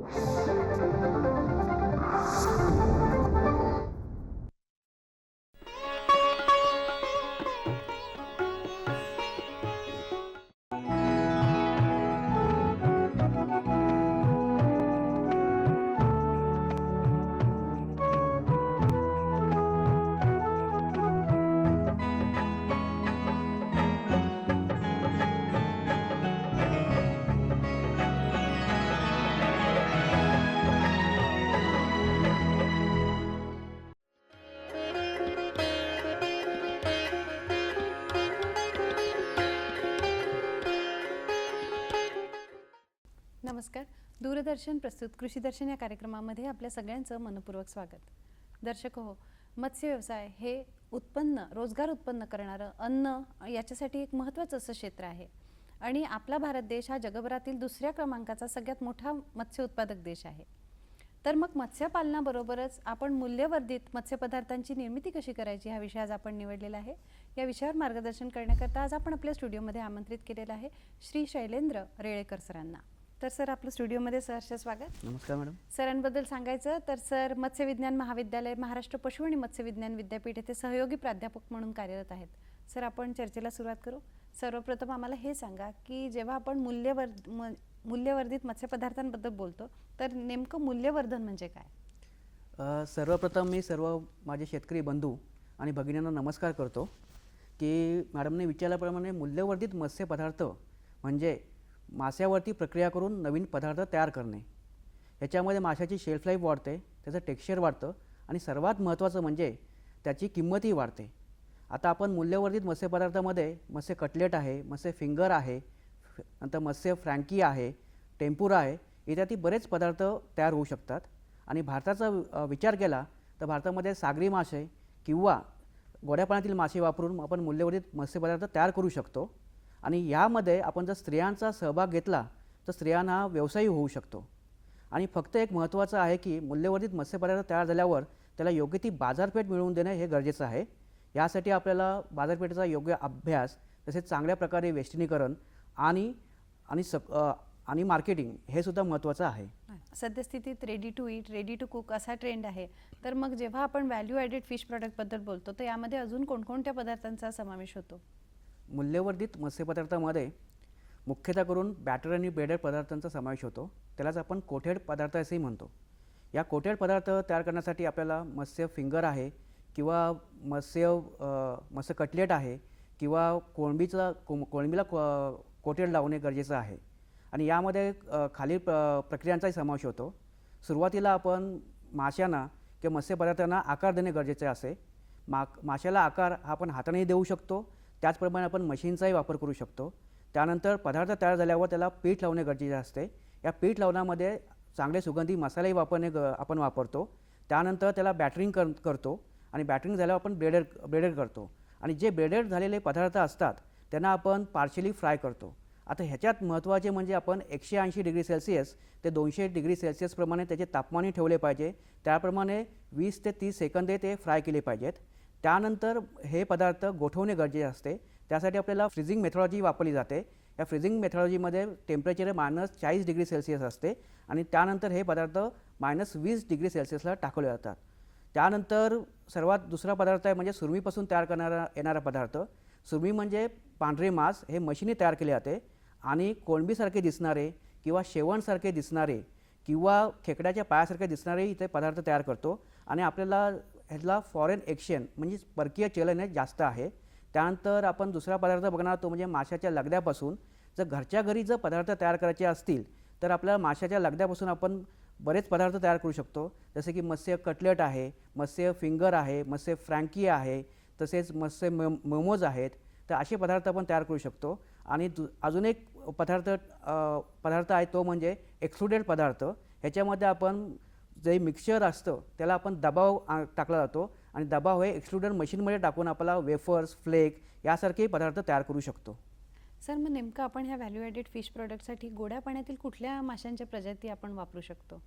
नमस्कार दूरदर्शन प्रस्तुत कृषी दर्शन या कार्यक्रमामध्ये आपल्या सगळ्यांचं मनपूर्वक स्वागत. दर्शक हो मत्स्य व्यवसाय हे उत्पन्न रोजगार उत्पन्न करणारं अन्न याच्यासाठी एक महत्त्वाचं असं क्षेत्र आहे. आणि आपला भारत देश हा जगभरातील दुसऱ्या क्रमांकाचा सगळ्यात मोठा मत्स्य उत्पादक देश आहे. तर मग मत्स्यपालनाबरोबरच आपण मूल्यवर्धित मत्स्यपदार्थांची निर्मिती कशी करायची हा विषय आज आपण निवडलेला आहे. या विषयावर मार्गदर्शन करण्याकरता आज आपण आपल्या स्टुडिओमध्ये आमंत्रित केलेलं आहे श्री शैलेंद्र रेळेकर सरांना. तर सर आपलं स्टुडिओमध्ये सहर्ष स्वागत. नमस्कार मॅडम. सरांबद्दल सांगायचं तर सर मत्स्य विज्ञान महाविद्यालय महाराष्ट्र पशु आणि मत्स्य विज्ञान विद्यापीठ येथे सहयोगी प्राध्यापक म्हणून कार्यरत आहेत. सर आपण चर्चेला सुरुवात करू. सर्वप्रथम आम्हाला हे सांगा की जेव्हा आपण मूल्यवर म- मूल्यवर्धित मत्स्यपदार्थांबद्दल बोलतो तर नेमकं मूल्यवर्धन म्हणजे काय? सर्वप्रथम मी सर्व माझे शेतकरी बंधू आणि भगिनींना नमस्कार करतो की मॅडमने विचारल्याप्रमाणे मूल्यवर्धित मत्स्यपदार्थ म्हणजे माश्यावरती प्रक्रिया करून नवीन पदार्थ तयार करणे. याच्यामध्ये माशाची शेल्फ लाईफ वाढते त्याचं टेक्स्चर वाढतं आणि सर्वात महत्त्वाचं म्हणजे त्याची किंमतही वाढते. आता आपण मूल्यवर्धित मत्स्यपदार्थामध्ये मत्स्य कटलेट आहे मत्स्य फिंगर आहे नंतर मत्स्य फ्रँकी आहे टेम्पुरा आहे इत्यादी बरेच पदार्थ तयार होऊ शकतात. आणि भारताचा विचार केला तर भारतामध्ये सागरी मासे किंवा गोड्या पाण्यातील मासे वापरून आपण मूल्यवर्धित मत्स्यपदार्थ तयार करू शकतो. आणि यामध्ये आपण जर स्त्रियांचा सहभाग घेतला तर स्त्रियांना व्यवसायही होऊ शकतो. आणि फक्त एक महत्त्वाचं आहे की मूल्यवर्धित मत्स्यपदार्थ तयार झाल्यावर त्याला योग्य ती बाजारपेठ मिळवून देणं हे गरजेचं आहे. यासाठी आपल्याला बाजारपेठेचा योग्य अभ्यास तसेच चांगल्या प्रकारे वेष्टनीकरण आणि आणि सक आणि मार्केटिंग हे सुद्धा महत्त्वाचं आहे. सद्यस्थितीत ready to eat ready to cook असा ट्रेंड आहे. तर मग जेव्हा आपण व्हॅल्यू ॲडेड फिश प्रॉडक्टबद्दल बोलतो तर यामध्ये अजून कोणकोणत्या पदार्थांचा समावेश होतो? मूल्यवर्धित मत्स्यपदार्थामध्ये मुख्यतः करून बॅटर आणि ब्रेडेड पदार्थांचा समावेश होतो. त्यालाच आपण कोठेड पदार्थ असेही म्हणतो. या कोठेड पदार्थ तयार करण्यासाठी आपल्याला मत्स्य फिंगर आहे किंवा मत्स्य मत्स्य कटलेट आहे किंवा कोळंबीचा को कोळंबीला को कोटेड लावणे गरजेचं आहे. आणि यामध्ये खालील प्र प्रक्रियांचाही समावेश होतो. सुरुवातीला आपण माशांना किंवा मत्स्यपदार्थांना आकार देणे गरजेचे असे. मा माशाला आकार हा आपण हातानेही देऊ शकतो. त्याचप्रमाणे आपण मशीनचाही वापर करू शकतो. त्यानंतर पदार्थ तयार झाल्यावर त्याला पीठ लावणे गरजेचे असते. या पीठ लावण्यामध्ये चांगले सुगंधी मसालेही वापरणे ग आपण वापरतो. त्यानंतर त्याला बॅटरिंग कर करतो आणि बॅटरिंग झाल्यावर आपण ब्रेडेड ब्रेडेड करतो. आणि जे ब्रेडेड झालेले पदार्थ असतात त्यांना आपण पार्शली फ्राय करतो. आता ह्याच्यात महत्त्वाचे म्हणजे आपण एकशे ऐंशी डिग्री सेल्सिअस ते दोनशे डिग्री सेल्सिअसप्रमाणे त्याचे तापमानही ठेवले पाहिजे. त्याप्रमाणे वीस ते तीस सेकंदे ते फ्राय केले पाहिजेत. त्यानंतर हे पदार्थ गोठवणे गरजेचे असते. त्यासाठी आपल्याला फ्रिजिंग मेथॉलॉजी वापरली जाते. या फ्रिजिंग मेथॉलॉजीमध्ये टेम्परेचर मायनस चाळीस डिग्री सेल्सिअस असते आणि त्यानंतर हे पदार्थ मायनस वीस डिग्री सेल्सिअसला टाकवले जातात. त्यानंतर सर्वात दुसरा पदार्थ आहे म्हणजे सुरमीपासून तयार करणारा येणारा पदार्थ. सुरमी म्हणजे पांढरे मांस हे मशीनी तयार केले जाते आणि कोळंबीसारखे दिसणारे किंवा शेवणसारखे दिसणारे किंवा खेकड्याच्या पायासारखे दिसणारे इथे पदार्थ तयार करतो आणि आपल्याला ह्याला फॉरेन एक्सचेंज म्हणजे परकीय चलन हे जास्त आहे. त्यानंतर आपण दुसरा पदार्थ बघणार तो म्हणजे माशाच्या लगद्यापासून. जर घरच्या घरी जर पदार्थ तयार करायचे असतील तर आपल्याला माशाच्या लगद्यापासून आपण बरेच पदार्थ तयार करू शकतो. जसे की मत्स्य कटलेट आहे मत्स्य फिंगर आहे मत्स्य फ्रँकी आहे तसेच मत्स्य मे मोमोज आहेत. तर असे पदार्थ आपण तयार करू शकतो. आणि दु अजून एक पदार्थ पदार्थ आहे तो म्हणजे एक्सक्लुडेड पदार्थ. ह्याच्यामध्ये आपण जे मिक्सचर असतं त्याला आपण दबाव टाकला जातो आणि दबाव हे एक्सट्रुडेड मशीनमध्ये टाकून आपल्याला वेफर्स फ्लेक यासारखे पदार्थ तयार करू शकतो. सर मग नेमकं आपण ह्या व्हॅल्यू ॲडेड फिश प्रॉडक्टसाठी गोड्या पाण्यातील कुठल्या माशांच्या प्रजाती आपण वापरू शकतो?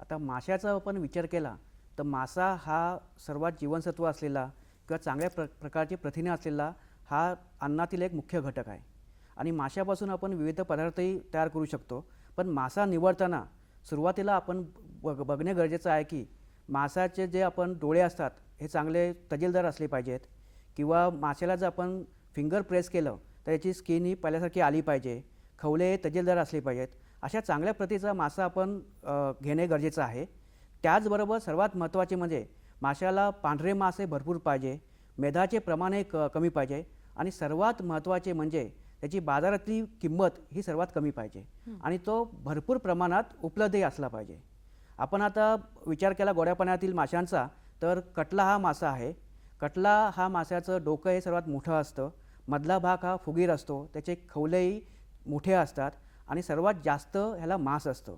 आता माशाचा आपण विचार केला तर मासा हा सर्वात जीवनसत्व असलेला किंवा चांगल्या प्र प्रकारचे प्रथिने असलेला हा अन्नातील एक मुख्य घटक आहे. आणि माशापासून आपण विविध पदार्थही तयार करू शकतो. पण मासा निवडताना सुरुवातीला आपण बघ बघणे गरजेचं आहे की मासाचे जे आपण डोळे असतात हे चांगले तजेलदार असले पाहिजेत. किंवा माशाला जर आपण फिंगर प्रेस केलं तर याची स्किन ही पहिल्यासारखी आली पाहिजे. खवले हे तजेलदार असले पाहिजेत. अशा चांगल्या प्रतीचा मासा आपण घेणे गरजेचं आहे. त्याचबरोबर सर्वात महत्त्वाचे म्हणजे माशाला पांढरे मासे भरपूर पाहिजे. मेधाचे प्रमाण हे क कमी पाहिजे. आणि सर्वात महत्त्वाचे म्हणजे त्याची बाजारातली किंमत ही सर्वात कमी पाहिजे. आणि तो भरपूर प्रमाणात उपलब्धही असला पाहिजे. आपण आता विचार केला गोड्या पाण्यातील माशांचा तर कटला हा मासा आहे. कटला हा माशाचं डोकं हे सर्वात मोठं असतं. मधला भाग हा फुगीर असतो. त्याचे खवलेही मोठे असतात आणि सर्वात जास्त ह्याला मांस असतं.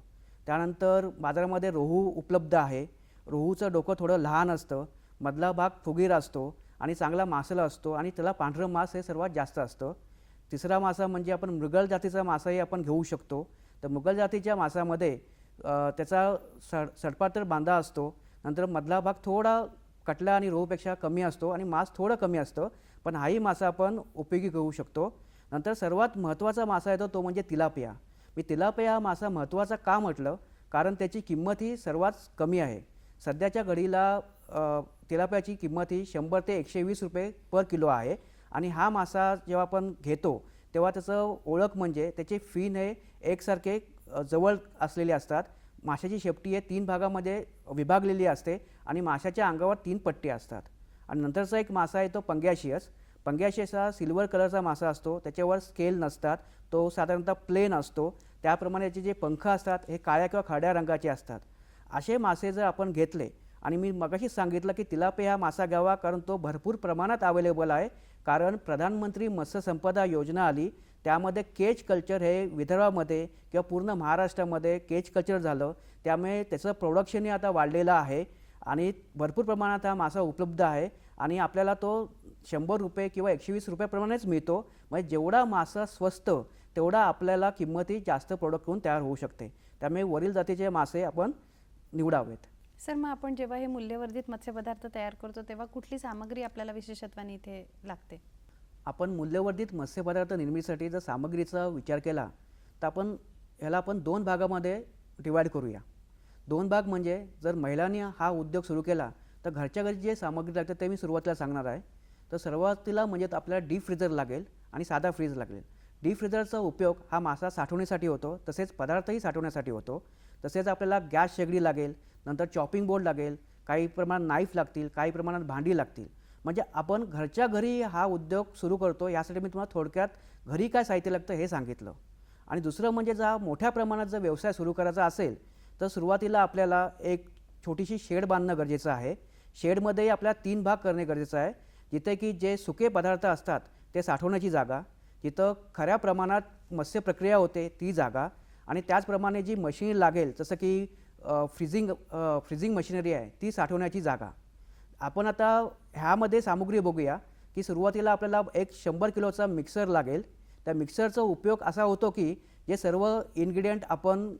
त्यानंतर बाजारामध्ये रोहू उपलब्ध आहे. रोहूचं डोकं थोडं लहान असतं. मधला भाग फुगीर असतो आणि चांगला मासला असतो आणि त्याला पांढरं मांस हे सर्वात जास्त असतं. तिसरा मासा म्हणजे आपण मृगल जातीचा मासाही आपण घेऊ शकतो. तर मृगल जातीच्या मासामध्ये त्याचा सड सडपातळ बांधा असतो. नंतर मधला भाग थोडा कटला आणि रोहूपेक्षा कमी असतो आणि मांस थोडं कमी असतं. पण हाही मासा आपण उपयोगी घेऊ शकतो. नंतर सर्वात महत्त्वाचा मासा येतो तो म्हणजे तिलापिया. मी तिलापिया हा मासा महत्त्वाचा का म्हटलं? कारण त्याची किंमत ही सर्वात कमी आहे. सध्याच्या घडीला अ, तिलापियाची किंमत ही शंभर ते एकशे वीस रुपये पर किलो आहे. आणि हा मासा जेव्हा आपण घेतो तेव्हा त्याचं ओळख म्हणजे त्याचे फिन हे एकसारखे जवळ असलेले असतात. माशाची शेपटी हे तीन भागामध्ये विभागलेली असते आणि माशाच्या अंगावर तीन पट्टे असतात. आणि नंतरचा एक मासा आहे तो पंग्याशियस. पंगॅशियस हा सिल्वर कलरचा मासा असतो. त्याच्यावर स्केल नसतात. तो साधारणतः प्लेन असतो. त्याप्रमाणे याचे जे पंख असतात हे काळ्या किंवा खाड्या रंगाचे असतात. असे मासे जर आपण घेतले आणि मी मगाशीच सांगितलं की तिलापे हा मासा घ्यावा कारण तो भरपूर प्रमाणात अवेलेबल आहे. कारण प्रधानमंत्री मत्स्य संपदा योजना आली. त्यामध्ये केज कल्चर हे विदर्भामध्ये किंवा पूर्ण महाराष्ट्रामध्ये केज कल्चर झालं. त्यामुळे त्याचं प्रोडक्शनही आता वाढलेलं आहे आणि भरपूर प्रमाणात हा मासा उपलब्ध आहे आणि आपल्याला तो शंभर रुपये किंवा एकशे वीस रुपयाप्रमाणेच मिळतो. म्हणजे जेवढा मासा स्वस्त तेवढा आपल्याला किंमतही जास्त प्रोडक्ट होऊन तयार होऊ शकते. त्यामुळे वरील जातीचे मासे आपण निवडावेत. सर मग आपण जेव्हा हे मूल्यवर्धित मत्स्यपदार्थ तयार करतो तेव्हा कुठली सामग्री आपल्याला विशेषत्वाने इथे लागते? आपण मूल्यवर्धित मत्स्यपदार्थ निर्मितीसाठी जर सामग्रीचा विचार केला तर आपण ह्याला आपण दोन भागामध्ये डिवाईड करूया. दोन भाग म्हणजे जर महिलांनी हा उद्योग सुरू केला तर घरच्या घरी जे सामग्री लागते ते मी सुरुवातीला सांगणार आहे. तर सुरुवातीला म्हणजे आपल्याला डीप फ्रीजर लागेल आणि साधा फ्रीज लागेल. डीप फ्रीजरचा उपयोग हा मासा साठवण्यासाठी होतो तसेच पदार्थही साठवण्यासाठी होतो. तसेच आपल्याला गॅस शेगडी लागेल नंतर चॉपिंग बोर्ड लागेल काही प्रमाणात नाईफ लागतील काही प्रमाणात भांडी लागतील. म्हणजे आपण घरच्या घरी हा उद्योग सुरू करतो यासाठी मी तुम्हाला थोडक्यात घरी काय साहित्य लागतं हे सांगितलं. आणि दुसरं म्हणजे जर मोठ्या प्रमाणात जर व्यवसाय सुरू करायचा असेल तर सुरुवातीला आपल्याला एक छोटीशी शेड बांधणं गरजेचं आहे. शेडमध्येही आपल्याला तीन भाग करणे गरजेचं आहे. जिथे की जे सुके पदार्थ असतात ते साठवण्याची जागा. जिथं खऱ्या प्रमाणात मत्स्य प्रक्रिया होते ती जागा. आणि त्याचप्रमाणे जी मशीन लागेल जसं की फ्रीजिंग फ्रीजिंग मशिनरी आहे ती साठवण्याची जागा. आपण आता ह्यामध्ये सामुग्री बघूया की सुरुवातीला आपल्याला एक शंभर किलोचा मिक्सर लागेल. त्या मिक्सरचा उपयोग असा होतो की जे सर्व इन्ग्रेडियंट आपण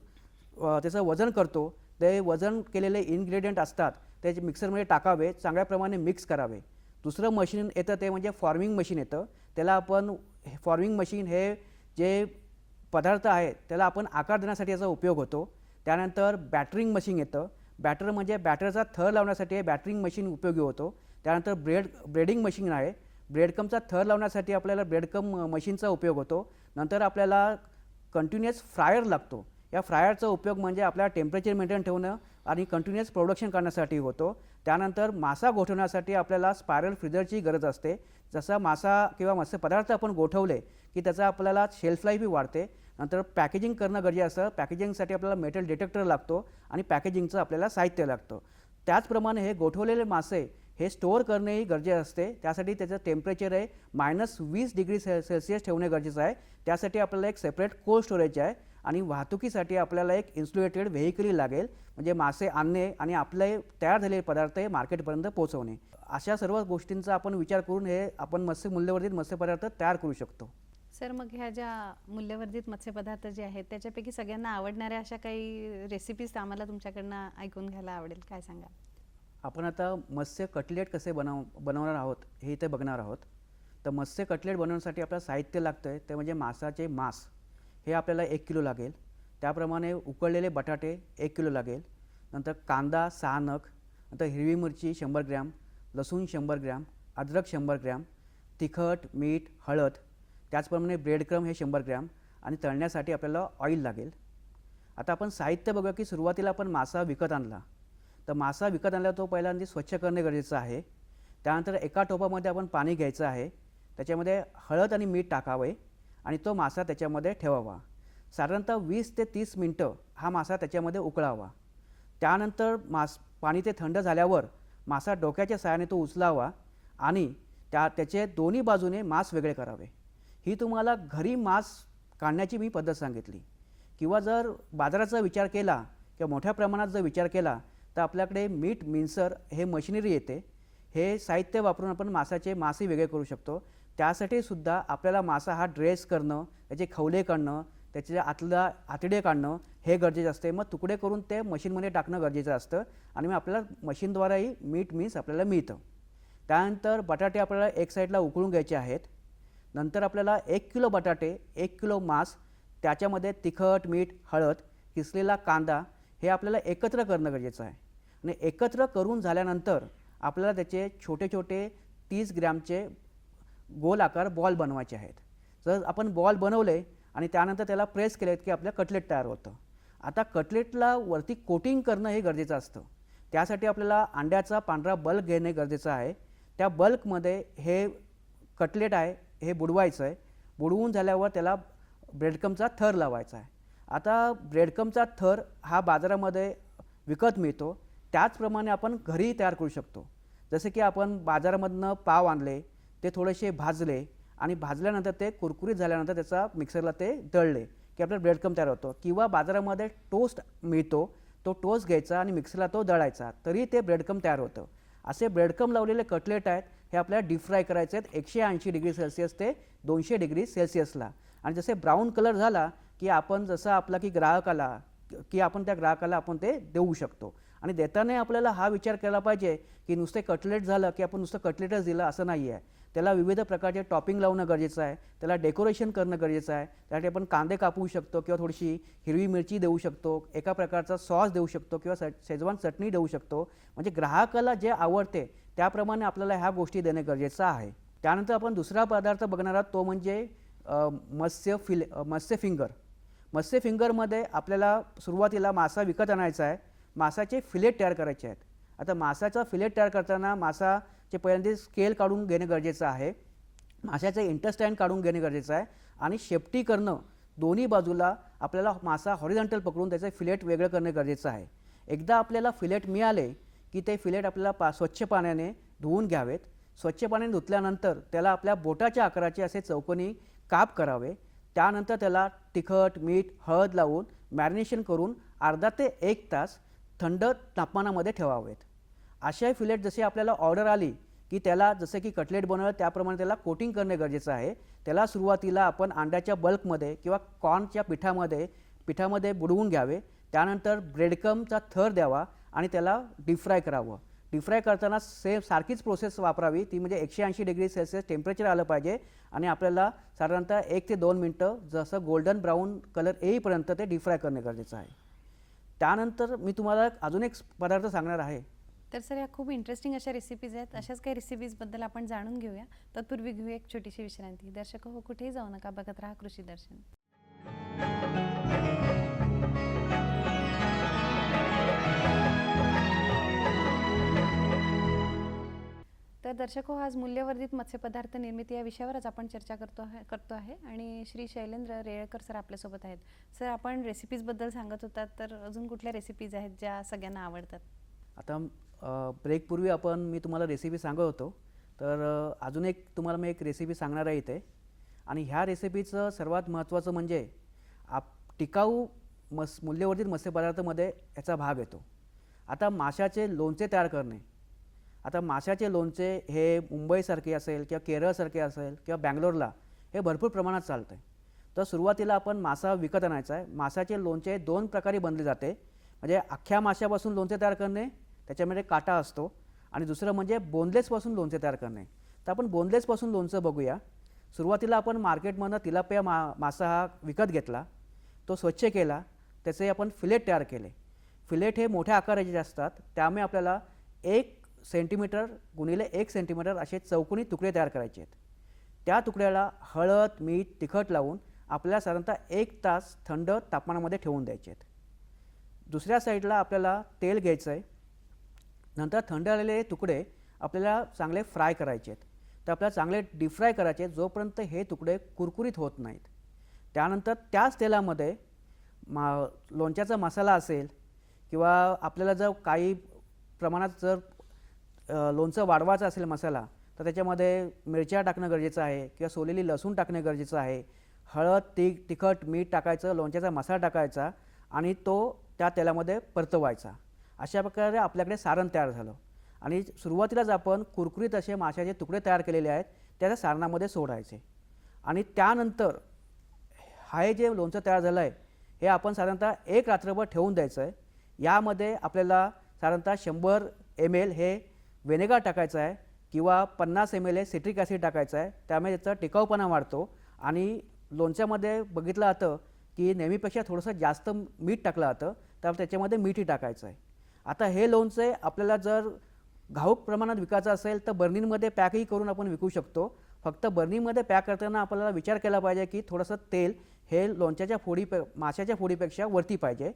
त्याचं वजन करतो ते वजन केलेले इन्ग्रेडियंट असतात ते मिक्सरमध्ये टाकावे चांगल्या प्रमाणे मिक्स करावे. दुसरं मशीन येतं ते म्हणजे फॉर्मिंग मशीन येतं. त्याला आपण फॉर्मिंग मशीन हे जे पदार्थ आहे त्याला आपण आकार देण्यासाठी याचा उपयोग होतो. त्यानंतर बॅटरिंग मशीन येतं. बॅटर म्हणजे बॅटरचा थर लावण्यासाठी बॅटरिंग मशीन उपयोगी होतो. त्यानंतर ब्रेड ब्रेडिंग मशीन आहे. ब्रेडकमचा थर लावण्यासाठी आपल्याला ब्रेडकम मशीनचा उपयोग होतो. नंतर आपल्याला कंटिन्युअस फ्रायर लागतो. या फ्रायरचा उपयोग म्हणजे आपल्याला टेम्परेचर मेंटेन ठेवणं आणि कंटिन्युअस प्रोडक्शन करण्यासाठी होतो. त्यानंतर मासा गोठवण्यासाठी आपल्याला स्पायरल फ्रीजरची गरज असते. जसा मासा किंवा मत्स्यपदार्थ आपण गोठवले की त्याचा आपल्याला शेल्फ लाईफही वाढते. नंतर पॅकेजिंग करणं गरजेचं असतं. पॅकेजिंगसाठी आपल्याला मेटल डिटेक्टर लागतो आणि पॅकेजिंगचं आपल्याला साहित्य लागतं. त्याचप्रमाणे हे गोठवलेले मासे हे स्टोअर करणेही गरजेचं असते. त्यासाठी त्याचं टेम्परेचर आहे. मायनस वीस डिग्री से सेल्सिअस ठेवणे गरजेचं आहे. त्यासाठी आपल्याला एक सेपरेट कोल्ड स्टोरेज आहे आणि वाहतुकीसाठी आपल्याला एक इन्सुलेटेड व्हेकली लागेल. म्हणजे मासे आणणे आणि आपले तयार झालेले पदार्थ हे मार्केटपर्यंत पोहोचवणे. अशा सर्व गोष्टींचा आपण विचार करून हे आपण मत्स्य मूल्यवर्धित मत्स्यपदार्थ तयार करू शकतो. सर मग ह्या ज्या मूल्यवर्धित मत्स्यपदार्थ जे आहेत त्याच्यापैकी सगळ्यांना आवडणाऱ्या अशा काही रेसिपीज आम्हाला तुमच्याकडनं ऐकून घ्यायला आवडेल काय सांगा आपण आता मत्स्य कटलेट कसे बनव बनवणार आहोत हे इथे बघणार आहोत. तर मत्स्य कटलेट बनवण्यासाठी आपल्याला साहित्य लागतं आहे ते म्हणजे मासाचे मांस. हे आपल्याला एक किलो लागेल. त्याप्रमाणे उकळलेले बटाटे एक किलो लागेल. नंतर कांदा सहा नग. नंतर हिरवी मिरची शंभर ग्रॅम. लसूण शंभर ग्रॅम. अद्रक शंभर ग्रॅम. तिखट मीठ हळद. त्याचप्रमाणे ब्रेडक्रम हे शंभर ग्रॅम आणि तळण्यासाठी आपल्याला ऑइल लागेल. आता आपण साहित्य बघूया की सुरुवातीला आपण मासा विकत आणला. तर मासा विकत आणला तो पहिल्यांदा स्वच्छ करणे गरजेचं आहे. त्यानंतर एका टोपामध्ये आपण पाणी घ्यायचं आहे. त्याच्यामध्ये हळद आणि मीठ टाकावे आणि तो मासा त्याच्यामध्ये ठेवावा. साधारणतः वीस ते तीस मिनटं हा मासा त्याच्यामध्ये उकळावा. त्यानंतर मास पाणी ते थंड झाल्यावर मासा डोक्याच्या साहाय्याने तो उचलावा आणि त्या त्याचे दोन्ही बाजूने मांस वेगळे करावे. ही तुम्हाला घरी मांस काढण्याची मी पद्धत सांगितली. किंवा जर बाजाराचा विचार केला किंवा मोठ्या प्रमाणात जर विचार केला तर आपल्याकडे मीठ मिन्सर हे मशिनरी येते. हे साहित्य वापरून आपण मासाचे मासे वेगळे करू शकतो. त्यासाठी सुद्धा आपल्याला मासा हा ड्रेस करणं त्याचे खवले काढणं त्याचे आतला आतडे काढणं हे गरजेचं असते. मग तुकडे करून ते मशीनमध्ये टाकणं गरजेचं असतं आणि मग आपल्याला मशीनद्वारेही मीठ मीन्स आपल्याला मिळतं. त्यानंतर बटाटे आपल्याला एक साईडला उकळून घ्यायचे आहेत. नंतर आपल्याला एक किलो बटाटे एक किलो मांस त्याच्यामध्ये तिखट मीठ हळद किसलेला कांदा हे आपल्याला एकत्र करणं गरजेचं आहे. आणि एकत्र करून झाल्यानंतर आपल्याला त्याचे छोटे छोटे तीस ग्रॅमचे गोल आकार बॉल बनवायचे आहेत. जर आपण बॉल बनवले आणि त्यानंतर त्याला प्रेस केलेत की आपलं कटलेट तयार होतं. आता कटलेटला वरती कोटिंग करणं हे गरजेचं असतं. त्यासाठी आपल्याला अंड्याचा पांढरा बल्क घेणे गरजेचं आहे. त्या बल्कमध्ये हे कटलेट आहे हे बुडवायचं आहे. बुडवून झाल्यावर त्याला ब्रेडकमचा थर लावायचा आहे. आता ब्रेडकमचा थर हा बाजारामध्ये विकत मिळतो. त्याचप्रमाणे आपण घरी तयार करू शकतो. जसे की आपण बाजारामधनं पाव आणले ते थोडेसे भाजले आणि भाजल्यानंतर ते कुरकुरीत झाल्यानंतर त्याचा मिक्सरला ते दळले की आपला ब्रेडकम तयार होतो. किंवा बाजारामध्ये टोस्ट मिळतो तो टोस्ट घ्यायचा आणि मिक्सरला तो दळायचा तरी ते ब्रेडकम तयार होतं. असे ब्रेडकम लावलेले कटलेट आहेत हे आपल्याला डीप फ्राय करायचे आहेत. एकशे ऐंशी डिग्री सेल्सिअस ते दोनशे डिग्री सेल्सिअसला आणि जसे ब्राऊन कलर झाला की आपण जसं आपला की ग्राहकाला की आपण त्या ग्राहकाला आपण ते देऊ शकतो. आणि देताना आपल्याला हा विचार केला पाहिजे की नुसते कटलेट झालं की आपण नुसतं कटलेटच दिलं असं नाही आहे. त्याला विविध प्रकारचे टॉपिंग लावणं गरजेचं आहे. त्याला डेकोरेशन करणं गरजेचं आहे. त्यासाठी आपण कांदे कापू शकतो किंवा थोडीशी हिरवी मिरची देऊ शकतो. एका प्रकारचा सॉस देऊ शकतो किंवा स शेजवान चटणी देऊ शकतो. म्हणजे ग्राहकाला जे आवडते त्याप्रमाणे आपल्याला ह्या गोष्टी देणे गरजेचं आहे. त्यानंतर आपण दुसरा पदार्थ बघणार आहोत तो म्हणजे मत्स्य फिले मत्स्य फिंगर. मत्स्य फिंगरमध्ये आपल्याला सुरुवातीला मासा विकत आणायचा आहे. मासाचे फिलेट तयार करायचे आहेत. आता मासाचा फिलेट तयार करताना मासाचे पहिल्यांदा स्केल काढून घेणे गरजेचं आहे. माशाचं इंटरस्टँड काढून घेणे गरजेचं आहे. आणि शेपटी करणं दोन्ही बाजूला आपल्याला मासा हॉरिझॉन्टल पकडून त्याचं फिलेट वेगळं करणे गरजेचं आहे. एकदा आपल्याला फिलेट मिळाले की ते फिलेट आपल्याला पा स्वच्छ पाण्याने धुवून घ्यावेत. स्वच्छ पाण्याने धुतल्यानंतर त्याला आपल्या बोटाच्या आकाराचे असे चौकोनी काप करावे. त्यानंतर त्याला तिखट मीठ हळद लावून मॅरिनेशन करून अर्धा ते एक तास थंड तापमानामध्ये ठेवावेत. अशा फिलेट जशी आपल्याला ऑर्डर आली की त्याला जसं की कटलेट बनवलं त्याप्रमाणे त्याला कोटिंग करणे गरजेचं आहे. त्याला सुरुवातीला आपण अंड्याच्या बल्कमध्ये किंवा कॉर्नच्या पिठामध्ये पिठामध्ये बुडवून घ्यावे. त्यानंतर ब्रेडकमचा थर द्यावा. आणि त्याला डीफ्राय करावं. डीफ्राय करताना सेम सारखीच प्रोसेस वापरावी. ती म्हणजे एकशे ऐंशी डिग्री सेल्सिअस टेम्परेचर आलं पाहिजे आणि आपल्याला साधारणतः एक ते दोन मिनटं जसं गोल्डन ब्राऊन कलर येईपर्यंत ते डीफ्राय करणे गरजेचं आहे. त्यानंतर मी तुम्हाला अजून एक पदार्थ सांगणार आहे. तर सर या खूप इंटरेस्टिंग अशा रेसिपीज आहेत. अशाच काही रेसिपीजबद्दल आपण जाणून घेऊया. तत्पूर्वी घेऊया एक छोटीशी विश्रांती. दर्शक हो कुठेही जाऊ नका. बघत राहा कृषी दर्शन. तर दर्शक हो आज मूल्यवर्धित मत्स्यपदार्थ निर्मिती या विषयावरच आपण चर्चा करतो आहे करतो आहे. आणि श्री शैलेंद्र रेळकर सर आपल्यासोबत आहेत. सर आपण रेसिपीजबद्दल सांगत होतात तर अजून कुठल्या रेसिपीज आहेत ज्या सगळ्यांना आवडतात? आता ब्रेकपूर्वी आपण मी तुम्हाला रेसिपी सांगत होतो. तर अजून एक तुम्हाला मी एक रेसिपी सांगणार आहे इथे. आणि ह्या रेसिपीचं सर्वात महत्त्वाचं म्हणजे आप टिकाऊ मस मूल्यवर्धित मत्स्यपदार्थामध्ये याचा भाग येतो. आता माशाचे लोणचे तयार करणे. आता माशाचे लोणचे हे मुंबईसारखे असेल किंवा केरळसारखे असेल किंवा बँगलोरला हे भरपूर प्रमाणात चालतं आहे तर सुरुवातीला आपण मासा विकत आणायचा आहे. माशाचे लोणचे दोन प्रकारे बनले जाते. म्हणजे अख्ख्या माशापासून लोणचे तयार करणे त्याच्यामध्ये काटा असतो. आणि दुसरं म्हणजे बोनलेसपासून लोणचे तयार करणे. तर आपण बोनलेसपासून लोणचं बघूया. सुरुवातीला आपण मार्केटमधनं तिलापिया मा मासा हा विकत घेतला. तो स्वच्छ केला. त्याचे आपण फिलेट तयार केले. फिलेट हे मोठ्या आकाराचे असतात. त्यामुळे आपल्याला एक सेंटीमीटर गुणिले एक सेंटीमीटर असे चौकोनी तुकडे तयार करायचे आहेत. त्या तुकड्याला हळद मीठ तिखट लावून आपल्याला साधारणतः एक तास थंड तापमानामध्ये ठेवून द्यायचे आहेत. दुसऱ्या साईडला आपल्याला तेल घ्यायचं आहे. नंतर थंड आलेले तुकडे आपल्याला चांगले फ्राय करायचे आहेत. तर आपल्याला चांगले डीफ्राय करायचे आहेत जोपर्यंत हे तुकडे कुरकुरीत होत नाहीत. त्यानंतर त्याच तेलामध्ये मा लोणच्याचा मसाला असेल किंवा आपल्याला जर काही प्रमाणात जर लोणचं वाढवायचं असेल मसाला तर त्याच्यामध्ये मिरच्या टाकणं गरजेचं आहे किंवा सोलेली लसूण टाकणे गरजेचं आहे. हळद ती तिखट मीठ टाकायचं लोणच्याचा मसाला टाकायचा आणि तो त्या तेलामध्ये परतवायचा. अशा प्रकारे आपल्याकडे सारण तयार झालं. आणि सुरुवातीलाच आपण कुरकुरीत असे माशाचे तुकडे तयार केलेले आहेत त्या सारणामध्ये सोडायचे. आणि त्यानंतर हे जे लोणचं तयार झालं आहे हे आपण साधारणतः एक रात्रभर ठेवून द्यायचं आहे यामध्ये आपल्याला साधारणतः शंभर एम एल हे व्हिनेगर टाकायचं आहे किंवा पन्नास एम एल ए सिट्रिक ॲसिड टाकायचं आहे त्यामुळे त्याचा टिकाऊपणा वाढतो. आणि लोणच्यामध्ये बघितलं जातं की नेहमीपेक्षा थोडंसं जास्त मीठ टाकलं जातं तर त्याच्यामध्ये मीठही टाकायचं आहे. आता हे लोणचे आपल्याला जर घाऊक प्रमाणात विकायचं असेल तर बर्नीमध्ये पॅकही करून आपण विकू शकतो. फक्त बर्नीमध्ये पॅक करताना आपल्याला विचार केला पाहिजे की थोडंसं तेल हे लोणच्याच्या फोडीपे माशाच्या फोडीपेक्षा वरती पाहिजे.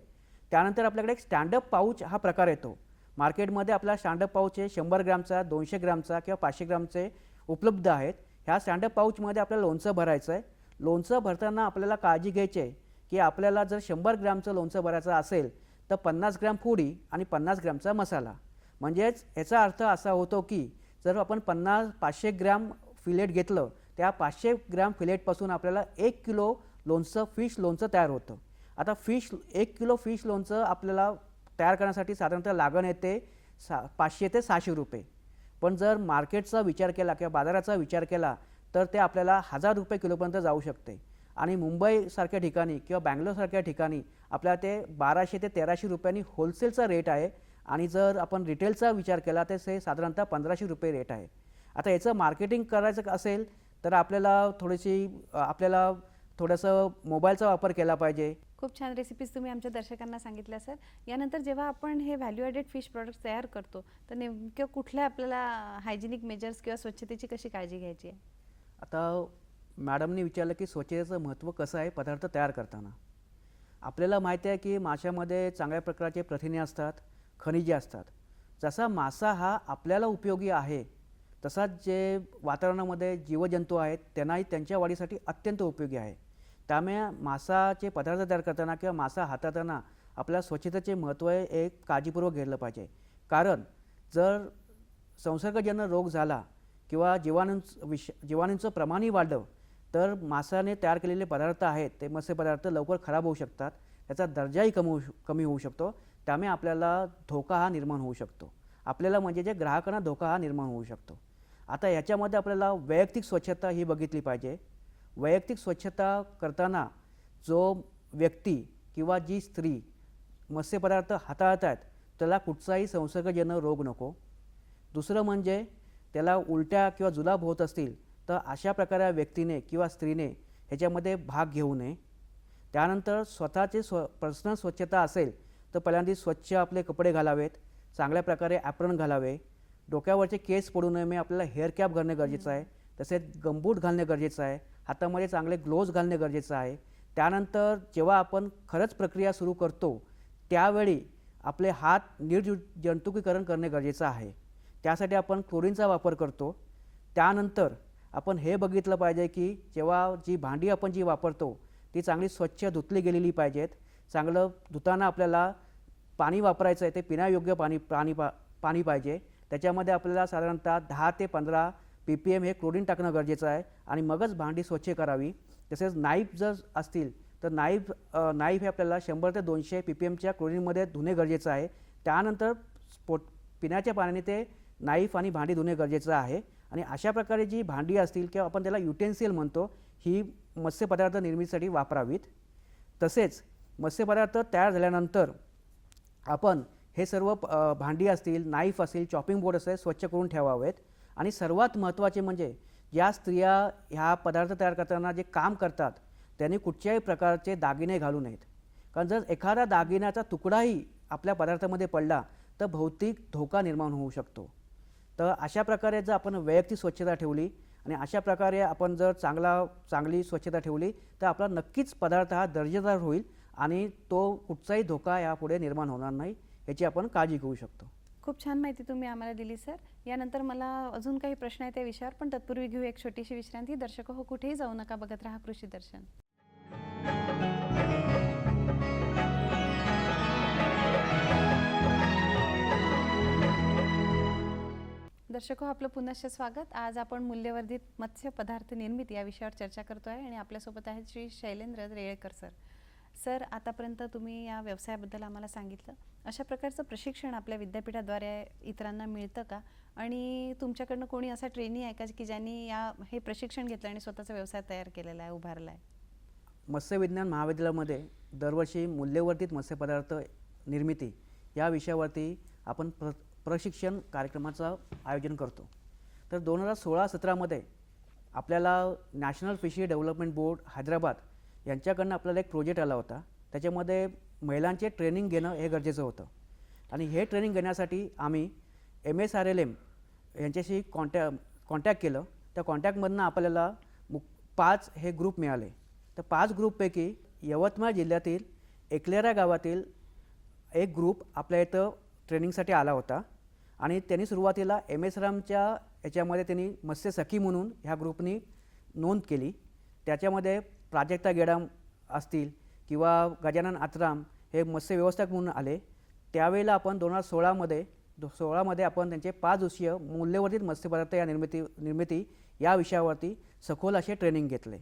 त्यानंतर आपल्याकडे एक स्टँडअप पाऊच हा प्रकार येतो. मार्केटमध्ये आपला स्टँडअप पाऊचे शंभर ग्रामचा दोनशे ग्रामचा किंवा पाचशे ग्रामचे उपलब्ध आहेत. ह्या स्टँडअप पाऊचमध्ये आपल्याला लोणचं भरायचं आहे. लोणचं भरताना आपल्याला काळजी घ्यायची आहे की आपल्याला जर शंभर ग्रामचं लोणचं भरायचं असेल तर पन्नास ग्राम पुडी आणि पन्नास ग्रामचा मसाला. म्हणजेच याचा अर्थ असा होतो की जर आपण पन्नास पाचशे ग्राम फिलेट घेतलं त्या पाचशे ग्राम फिलेटपासून आपल्याला एक किलो लोणचं फिश लोणचं तयार होतं. आता फिश एक किलो फिश लोणचं आपल्याला तयार करण्यासाठी साधारणतः लागण येते सा पाचशे ते सहाशे रुपये. पण जर मार्केटचा विचार केला किंवा बाजाराचा विचार केला तर ते आपल्याला हजार रुपये किलोपर्यंत जाऊ शकते. आणि मुंबईसारख्या ठिकाणी किंवा बँगलोरसारख्या ठिकाणी आपल्याला ते बाराशे ते तेराशे रुपयांनी होलसेलचा रेट आहे. आणि जर आपण रिटेलचा विचार केला तर ते साधारणतः पंधराशे रुपये रेट आहे. आता याचं मार्केटिंग करायचं असेल तर आपल्याला थोडीशी आपल्याला थोडंसं मोबाईलचा वापर केला पाहिजे. खूप छान रेसिपीज तुम्ही आमच्या दर्शकांना सांगितल्या सर यानंतर जेव्हा आपण हे व्हॅल्यू ॲडेड फिश प्रॉडक्ट्स तयार करतो तर नेमक्या कुठल्या आपल्याला हायजेनिक मेजर्स किंवा स्वच्छतेची कशी काळजी घ्यायची आहे? आता मॅडमने विचारलं की स्वच्छतेचं महत्त्व कसं आहे पदार्थ तयार करताना? आपल्याला माहिती आहे की माशामध्ये चांगल्या प्रकारचे प्रथिने असतात खनिजे असतात. जसा मासा हा आपल्याला उपयोगी आहे तसाच जे वातावरणामध्ये जीवजंतू आहेत त्यांनाही त्यांच्या वाढीसाठी अत्यंत उपयोगी आहे. त्यामुळे मासाचे पदार्थ तयार करताना किंवा मासा हाताळताना आपल्या स्वच्छतेचे महत्त्व हे एक काळजीपूर्वक घेतलं पाहिजे. कारण जर संसर्गजन्य रोग झाला किंवा जीवाणूंच विष जीवाणूंचं प्रमाणही वाढलं तर मासाने तयार केलेले पदार्थ आहेत ते मत्स्यपदार्थ लवकर खराब होऊ शकतात. त्याचा दर्जाही कमी होऊ कमी होऊ शकतो. त्यामुळे आपल्याला धोका हा निर्माण होऊ शकतो. आपल्याला म्हणजे जे ग्राहकांना धोका हा निर्माण होऊ शकतो. आता याच्यामध्ये आपल्याला वैयक्तिक स्वच्छता ही बघितली पाहिजे. वैयक्तिक स्वच्छता करताना जो व्यक्ती किंवा जी स्त्री मत्स्यपदार्थ हाताळत आहेत त्याला कुठचाही संसर्गजन्य रोग नको. दुसरं म्हणजे त्याला उलट्या किंवा जुलाब होत असतील तर अशा प्रकारे व्यक्तीने किंवा स्त्रीने ह्याच्यामध्ये भाग घेऊ नये. त्यानंतर स्वतःचे स्व पर्सनल स्वच्छता असेल तर पहिल्यांदा स्वच्छ आपले कपडे घालावेत चांगल्या प्रकारे ॲप्रन घालावे. डोक्यावरचे केस पडू नये मी आपल्याला हेअर कॅप घालणे गरजेचं आहे तसेच गंबूट घालणे गरजेचं आहे. हातामध्ये चांगले ग्लोव्ज घालणे गरजेचं आहे. त्यानंतर जेव्हा आपण खरंच प्रक्रिया सुरू करतो त्यावेळी आपले हात निर्जंतुकीकरण करणे गरजेचं आहे. त्यासाठी आपण क्लोरीनचा वापर करतो. त्यानंतर आपण हे बघितलं पाहिजे की जेव्हा जी भांडी आपण जी वापरतो ती चांगली स्वच्छ धुतली गेलेली पाहिजेत. चांगलं धुताना आपल्याला पाणी वापरायचं आहे ते पिण्यायोग्य पाणी पाणी पा पाणी पाहिजे. त्याच्यामध्ये आपल्याला साधारणतः दहा ते पंधरा पी पी एम हे क्लोरीन टाकणं गरजेचं आहे आणि मगच भांडी स्वच्छ करावी. तसेच नाईफ जर असतील तर नाईफ नाईफ हे आपल्याला शंभर ते दोनशे पी पी एमच्या क्लोरीनमध्ये धुणे गरजेचं आहे. त्यानंतर स्पोट पिण्याच्या पाण्याने ते नाईफ आणि भांडी धुणे गरजेचं आहे. आणि अशा प्रकारे जी भांडी असतील किंवा आपण त्याला युटेन्सियल म्हणतो ही मत्स्यपदार्थ निर्मितीसाठी वापरावीत. तसेच मत्स्यपदार्थ तयार झाल्यानंतर आपण हे सर्व भांडी असतील नाईफ असतील चॉपिंग बोर्ड असेल स्वच्छ करून ठेवावेत. आणि सर्वात महत्त्वाचे म्हणजे ज्या स्त्रिया ह्या पदार्थ तयार करताना जे काम करतात त्यांनी कुठच्याही प्रकारचे दागिने घालू नयेत. कारण जर एखादा दागिन्याचा तुकडाही आपल्या पदार्थामध्ये पडला तर भौतिक धोका निर्माण होऊ शकतो. तर अशा प्रकारे जर आपण वैयक्तिक स्वच्छता ठेवली आणि अशा प्रकारे आपण जर चांगला चांगली स्वच्छता ठेवली तर आपला नक्कीच पदार्थ हा दर्जेदार होईल आणि तो कुठचाही धोका यापुढे निर्माण होणार नाही याची आपण काळजी घेऊ शकतो. खूप छान माहिती तुम्ही आम्हाला दिली सर. यानंतर मला अजून काही प्रश्न आहेत त्या विषयावर पण तत्पूर्वी घेऊ एक छोटीशी विश्रांती. दर्शक हो कुठेही जाऊ नका बघत राहा कृषी दर्शन. दर्शक हो आपलं पुनश्च स्वागत. आज आपण मूल्यवर्धित मत्स्य पदार्थ निर्मिती या विषयावर चर्चा करतो आहे आणि आपल्यासोबत आहेत श्री शैलेंद्र रेळेकर सर. सर आतापर्यंत तुम्ही या व्यवसायाबद्दल आम्हाला सांगितलं. अशा प्रकारचं प्रशिक्षण आपल्या विद्यापीठाद्वारे इतरांना मिळतं का? आणि तुमच्याकडनं कोणी असा ट्रेनी आहे का की ज्यांनी या हे प्रशिक्षण घेतलं आणि स्वतःचा व्यवसाय तयार केलेला आहे उभारला आहे मत्स्यविज्ञान महाविद्यालयामध्ये दरवर्षी मूल्यवर्धित मत्स्यपदार्थ निर्मिती या विषयावरती आपण प्र प्रशिक्षण कार्यक्रमाचं आयोजन करतो. तर दोन हजार सोळा सतरामध्ये आपल्याला national fishery development board Hyderabad यांच्याकडनं आपल्याला एक प्रोजेक्ट आला होता. त्याच्यामध्ये महिलांचे ट्रेनिंग घेणं हे गरजेचं होतं. आणि हे ट्रेनिंग घेण्यासाठी आम्ही M S R L M यांच्याशी कॉन्टॅ कॉन्टॅक्ट केलं. त्या कॉन्टॅक्टमधनं आपल्याला मु पाच हे ग्रुप मिळाले. तर पाच ग्रुपपैकी यवतमाळ जिल्ह्यातील एकलेरा गावातील एक ग्रुप आपल्या इथं ट्रेनिंगसाठी आला होता. आणि त्यांनी सुरुवातीला एम एस रामच्या याच्यामध्ये त्यांनी मत्स्य सखी म्हणून ह्या ग्रुपनी नोंद केली. त्याच्यामध्ये प्राजक्ता गेडाम असतील किंवा गजानन आत्राम हे मत्स्य व्यवस्थापक म्हणून आले त्यावेळेला आपण दोन हजार सोळामध्ये दो सोळामध्ये आपण त्यांचे पाच दिवसीय मूल्यवर्धित मत्स्यपदार्थ या निर्मिती निर्मिती या विषयावरती सखोल असे ट्रेनिंग घेतले.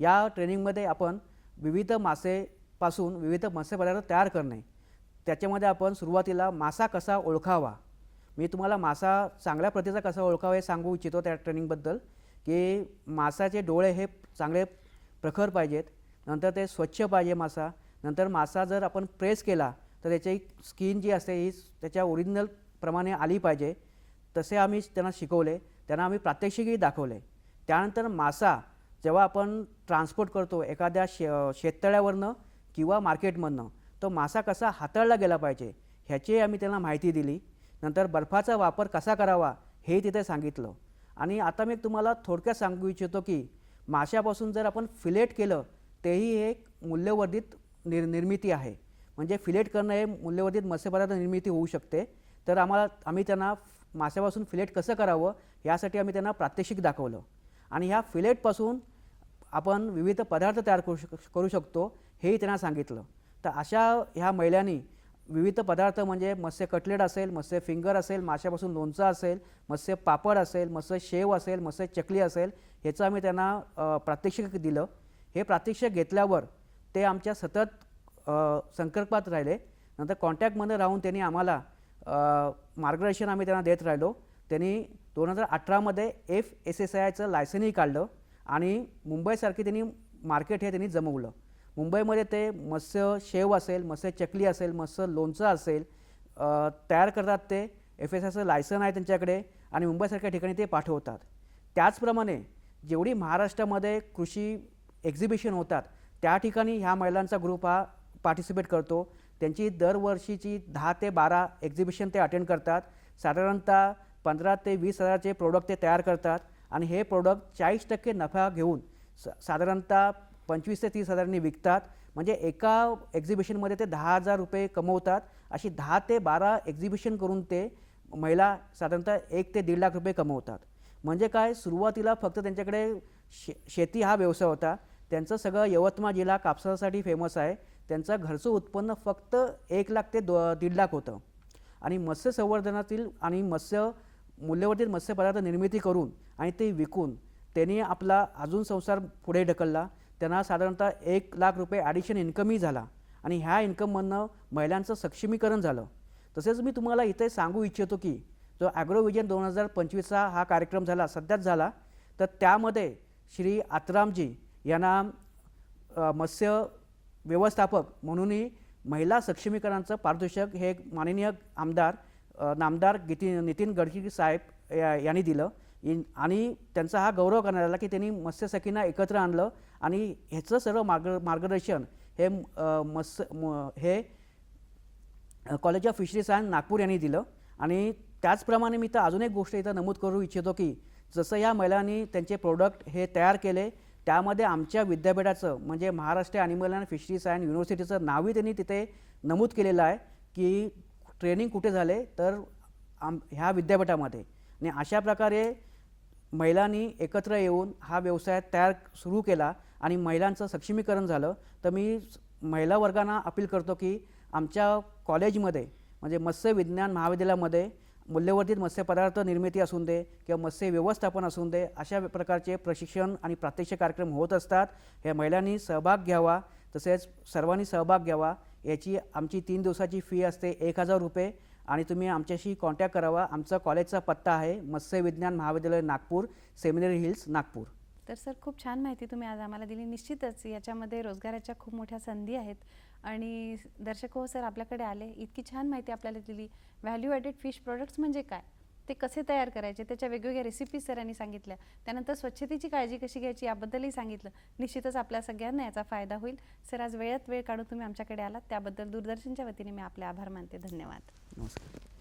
या ट्रेनिंगमध्ये आपण विविध मासेपासून विविध मत्स्यपदार्थ तयार करणे त्याच्यामध्ये आपण सुरुवातीला मासा कसा ओळखावा मी तुम्हाला मासा चांगल्या प्रतीचा कसा ओळखावा हे सांगू इच्छितो त्या ट्रेनिंगबद्दल की मासाचे डोळे हे चांगले प्रखर पाहिजेत. नंतर ते स्वच्छ पाहिजे मासा. नंतर मासा जर आपण प्रेस केला तर त्याची स्किन जी असते ही त्याच्या ओरिजिनल प्रमाणे आली पाहिजे. तसे आम्ही त्यांना शिकवले. त्यांना आम्ही प्रात्यक्षिकही दाखवले. त्यानंतर मासा जेव्हा आपण ट्रान्सपोर्ट करतो एखाद्या शे शेततळ्यावरनं किंवा मार्केटमधनं तो मासा कसा हाताळला गेला पाहिजे ह्याची आम्ही त्यांना माहिती दिली. नंतर बर्फाचा वापर कसा करावा हे तिथे सांगितलं. आणि आता मी तुम्हाला थोडक्यात सांगू इच्छितो की माशापासून जर आपण फिलेट केलं तेही एक मूल्यवर्धित निर निर्मिती आहे. म्हणजे फिलेट करणं हे मूल्यवर्धित मत्स्यपदार्थ निर्मिती होऊ शकते. तर आम्हाला आम्ही त्यांना माशापासून फिलेट कसं करावं यासाठी आम्ही त्यांना प्रात्यक्षिक दाखवलं. आणि ह्या फिलेटपासून आपण विविध पदार्थ तयार करू शक करू शकतो हेही त्यांना सांगितलं. तर अशा ह्या महिलांनी विविध पदार्थ म्हणजे मत्स्य कटलेट असेल मत्स्य फिंगर असेल माशापासून लोणचं असेल मत्स्य पापड असेल मत्स्य शेव असेल मत्स्य चकली असेल ह्याचं आम्ही त्यांना प्रात्यक्षिक दिलं. हे प्रात्यक्षिक घेतल्यावर ते आमच्या सतत संकल्पात राहिले. नंतर कॉन्टॅक्टमध्ये राहून त्यांनी आम्हाला मार्गदर्शन आम्ही त्यांना देत राहिलो. त्यांनी दोन हजार अठरामध्ये एफ एस एस आयचं लायसनही काढलं आणि मुंबईसारखी त्यांनी मार्केट हे त्यांनी जमवलं. मुंबईमध्ये ते मत्स्य शेव असेल मत्स्य चकली असेल मत्स्य लोणचं असेल तयार करतात ते. एफ एस आयचं लायसन आहे त्यांच्याकडे आणि मुंबईसारख्या ठिकाणी ते पाठवतात. त्याचप्रमाणे जेवढी महाराष्ट्रामध्ये कृषी एक्झिबिशन होतात त्या ठिकाणी ह्या महिलांचा ग्रुप हा पार्टिसिपेट करतो. त्यांची दरवर्षीची दहा ते बारा एक्झिबिशन ते अटेंड करतात. साधारणतः पंधरा ते वीस हजारचे प्रोडक्ट ते तयार करतात. आणि हे प्रोडक्ट चाळीस टक्के नफा घेऊन स साधारणतः पंचवीस ते तीस हजारांनी विकतात. म्हणजे एका एक्झिबिशनमध्ये ते दहा हजार रुपये कमवतात. अशी दहा ते बारा एक्झिबिशन करून ते महिला साधारणतः एक ते दीड लाख रुपये कमवतात. म्हणजे काय? सुरुवातीला फक्त त्यांच्याकडे शे शेती हा व्यवसाय होता. त्यांचं सगळं यवतमाळ जिल्हा कापसासाठी फेमस आहे. त्यांचं घरचं उत्पन्न फक्त एक लाख ते दो दीड लाख होतं. आणि मत्स्य संवर्धनातील आणि मत्स्य मूल्यवर्धित मत्स्यपदार्थ निर्मिती करून आणि ते विकून त्यांनी आपला अजून संसार पुढे ढकलला. त्यांना साधारणतः एक लाख रुपये ॲडिशन इन्कमही झाला. आणि ह्या इन्कममधनं महिलांचं सक्षमीकरण झालं. तसेच मी तुम्हाला इथे सांगू इच्छितो की जो ॲग्रोविजन दोन हजार पंचवीसचा हा कार्यक्रम झाला सध्याच झाला तर त्यामध्ये श्री आतरामजी यांना मत्स्य व्यवस्थापक म्हणूनही महिला सक्षमीकरणाचं पारितोषिक हे माननीय आमदार नामदार गिती नितीन गडकरी साहेब या- यांनी दिलं. आणि त्यांचा हा गौरव करण्यात आला की त्यांनी मत्स्यसखींना एकत्र आणलं. आणि ह्याचं सर्व मार्ग मार्गदर्शन हे अ, मत्स्य म- हे college of fishery science Nagpur यांनी दिलं. आणि त्याचप्रमाणे मी तर अजून एक गोष्ट इथं नमूद करू इच्छितो की जसं या महिलांनी त्यांचे प्रोडक्ट हे तयार केले त्यामध्ये आमच्या विद्यापीठाचं म्हणजे Maharashtra animal and fishery science युनिव्हर्सिटीचं नावही त्यांनी तिथे नमूद केलेलं आहे की ट्रेनिंग कुठे झाले तर आम ह्या विद्यापीठामध्ये. आणि अशा प्रकारे महिलांनी एकत्र येऊन हा व्यवसाय तयार सुरू केला आणि महिलांचं सक्षमीकरण झालं. तर मी महिला वर्गांना अपील करतो की आमच्या कॉलेजमध्ये म्हणजे मत्स्य विज्ञान महाविद्यालयामध्ये मूल्यवर्धित मत्स्यपदार्थ निर्मिती असून दे किंवा मत्स्य व्यवस्थापन असून दे अशा प्रकारचे प्रशिक्षण आणि प्रात्यक्षिक कार्यक्रम होत असतात. हे महिलांनी सहभाग घ्यावा तसेच सर्वांनी सहभाग घ्यावा. याची आमची तीन दिवसाची फी असते एक हजार रुपये. आणि तुम्ही आमच्याशी कॉन्टॅक्ट करावा. आमचा कॉलेजचा पत्ता आहे मत्स्य विज्ञान महाविद्यालय नागपूर सेमिनरी हिल्स नागपूर. तर सर खूप छान माहिती तुम्ही आज आम्हाला दिली. निश्चितच याच्यामध्ये रोजगाराच्या खूप मोठ्या संधी आहेत. आणि दर्शक हो सर आपल्याकडे आले. इतकी छान माहिती आपल्याला दिली. व्हॅल्यू ॲडेड फिश प्रोडक्ट्स म्हणजे काय? ते कसे तयार करायचे? त्याच्या वेगवेगळ्या रेसिपीज सरांनी सांगितल्या. त्यानंतर स्वच्छतेची काळजी कशी घ्यायची याबद्दलही सांगितलं. निश्चितच आपल्या सगळ्यांना याचा फायदा होईल. सर आज वेळात वेळ काढून तुम्ही आमच्याकडे आलात. त्याबद्दल दूरदर्शनच्या वतीने मी आपले आभार मानते. धन्यवाद. नमस्कार.